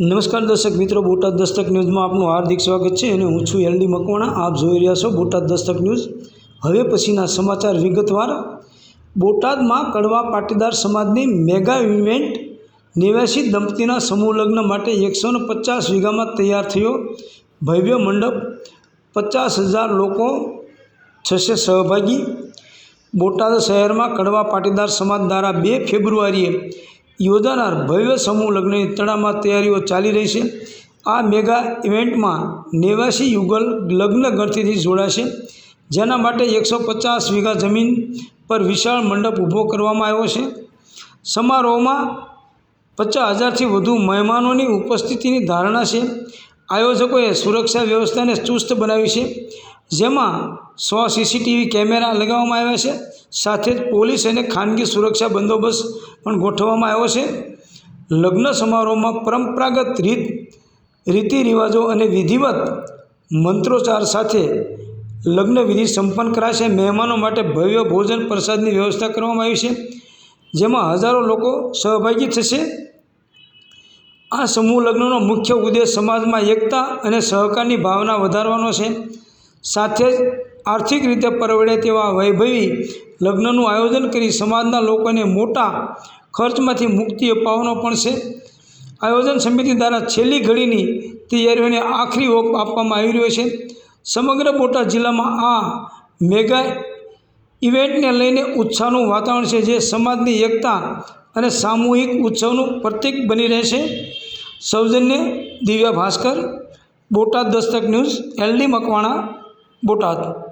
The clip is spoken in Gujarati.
નમસ્કાર દર્શક મિત્રો, બોટાદ દસ્તક ન્યૂઝમાં આપનું હાર્દિક સ્વાગત છે અને હું છું એલડી મકવાણા. આપ જોઈ રહ્યા છો બોટાદ દસ્તક ન્યૂઝ. હવે પછીના સમાચાર વિગતવાર. બોટાદમાં કડવા પાટીદાર સમાજની મેગા ઇવેન્ટ. નેવ્યાસી દંપતીના સમૂહ લગ્ન માટે એકસો ને પચાસ વીઘામાં તૈયાર થયો ભવ્ય મંડપ. પચાસ હજાર લોકો થશે સહભાગી. બોટાદ શહેરમાં કડવા પાટીદાર સમાજ દ્વારા બે ફેબ્રુઆરીએ યોજાનાર ભવ્ય સમૂહ લગ્નની તડામાં તૈયારીઓ ચાલી રહી છે. આ મેગા ઇવેન્ટમાં નેવાસી યુગલ લગ્ન ગણતરીથી જોડાશે, જેના માટે એકસો પચાસ વીઘા જમીન પર વિશાળ મંડપ ઊભો કરવામાં આવ્યો છે. સમારોહમાં પચાસ હજારથી વધુ મહેમાનોની ઉપસ્થિતિની ધારણા છે. આયોજકોએ સુરક્ષા વ્યવસ્થાને ચુસ્ત બનાવી છે. જેમાં સો સીસીટીવી કેમેરા લગાવવામાં આવ્યા છે. સાથે જ પોલીસ અને ખાનગી સુરક્ષા બંદોબસ્ત પણ ગોઠવવામાં આવ્યો છે. લગ્ન સમારોહમાં પરંપરાગત રીત રીતિ રિવાજો અને વિધિવત મંત્રોચ્ચાર સાથે લગ્ન વિધિ સંપન્ન કરાશે. મહેમાનો માટે ભવ્ય ભોજન પ્રસાદની વ્યવસ્થા કરવામાં આવી છે, જેમાં હજારો લોકો સહભાગી થશે. આ સમૂહ લગ્નનો મુખ્ય ઉદ્દેશ સમાજમાં એકતા અને સહકારની ભાવના વધારવાનો છે. સાથે જ આર્થિક રીતે પરવડે તેવા વૈભવી લગ્નનું આયોજન કરી સમાજના લોકોને મોટા ખર્ચમાંથી મુક્તિ અપાવવાનો પણ છે. આયોજન સમિતિ દ્વારા છેલ્લી ઘડીની તૈયારીઓને આખરી ઓપ આપવામાં આવી રહ્યો છે. સમગ્ર બોટાદ જિલ્લામાં આ મેગા ઇવેન્ટને લઈને ઉત્સાહનું વાતાવરણ છે જે સમાજની એકતા અને સામૂહિક ઉત્સવનું પ્રતીક બની રહેશે સૌજન્ય દિવ્યા ભાસ્કર, બોટાદ દસ્તક ન્યૂઝ, એલડી મકવાણા. બોટાદ.